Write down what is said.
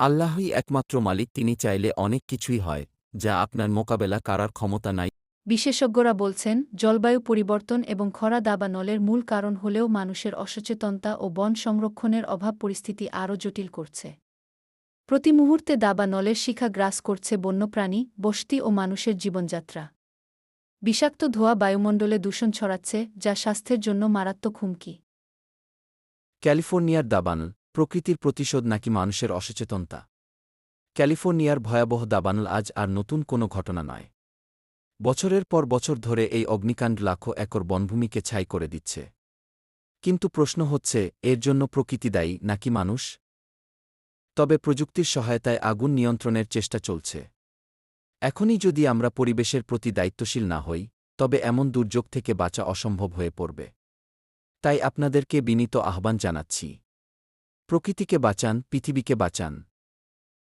আল্লাহই একমাত্র মালিক তিনি চাইলে অনেক কিছুই হয় যা আপনার মোকাবেলা করার ক্ষমতা নাই। বিশেষজ্ঞরা বলছেন জলবায়ু পরিবর্তন এবং খরা দাবানলের মূল কারণ হলেও মানুষের অসচেতনতা ও বন সংরক্ষণের অভাব পরিস্থিতি আরও জটিল করছে। প্রতি মুহূর্তে দাবানলের শিখা গ্রাস করছে বন্যপ্রাণী বসতি ও মানুষের জীবনযাত্রা। বিষাক্ত ধোঁয়া বায়ুমণ্ডলে দূষণ ছড়াচ্ছে যা স্বাস্থ্যের জন্য মারাত্মক হুমকি। ক্যালিফোর্নিয়ার দাবানল প্রকৃতির প্রতিশোধ নাকি মানুষের অসচেতনতা? ক্যালিফোর্নিয়ার ভয়াবহ দাবানল আজ আর নতুন কোনো ঘটনা নয়। বছরের পর বছর ধরে এই অগ্নিকাণ্ড লাখো একর বনভূমিকে ছাই করে দিচ্ছে। কিন্তু প্রশ্ন হচ্ছে, এর জন্য প্রকৃতি দায়ী নাকি মানুষ? তবে প্রযুক্তির সহায়তায় আগুন নিয়ন্ত্রণের চেষ্টা চলছে। এখনই যদি আমরা পরিবেশের প্রতি দায়িত্বশীল না হই, তবে এমন দুর্যোগ থেকে বাঁচা অসম্ভব হয়ে পড়বে। তাই আপনাদেরকে বিনীত আহ্বান জানাচ্ছি। প্রকৃতিকে বাঁচান পৃথিবীকে বাঁচান।